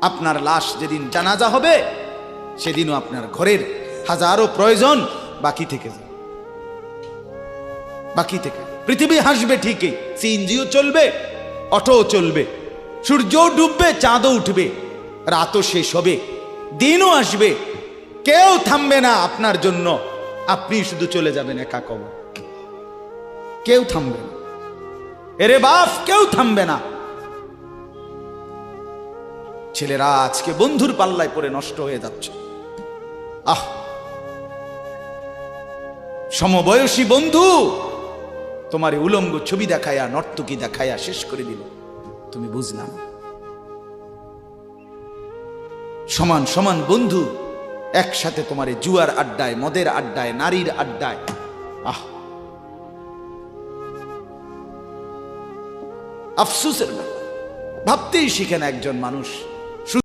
আপনার লাশ যেদিন জানাজা হবে, সেদিনও আপনার ঘরের হাজারো প্রয়োজন বাকি থেকে যাবে বাকি থেকে। পৃথিবী হাসবে ঠিকই, সিএনজিও চলবে, অটোও চলবে, সূর্যও ডুববে, চাঁদও উঠবে, রাতও শেষ হবে, দিনও আসবে, কেউ থামবে না আপনার জন্য। আপনি শুধু চলে যাবেন একা কবর কেউ থামবে না। এরে বাপ, কেউ থামবে না। ছেলেরা আজকে বন্ধুর পাল্লায় পড়ে নষ্ট হয়ে যাচ্ছে। আহ! সমবয়সী বন্ধু, তোমার উলঙ্গ ছবি দেখায়া, নর্তকী দেখায়া শেষ করে দিল। তুমি বুঝলাম সমান সমান বন্ধু, একসাথে তোমার জুয়ার আড্ডায়, মদের আড্ডায়, নারীর আড্ডায়। আহ! আফসুসের ভাবতেই শিখেন একজন মানুষ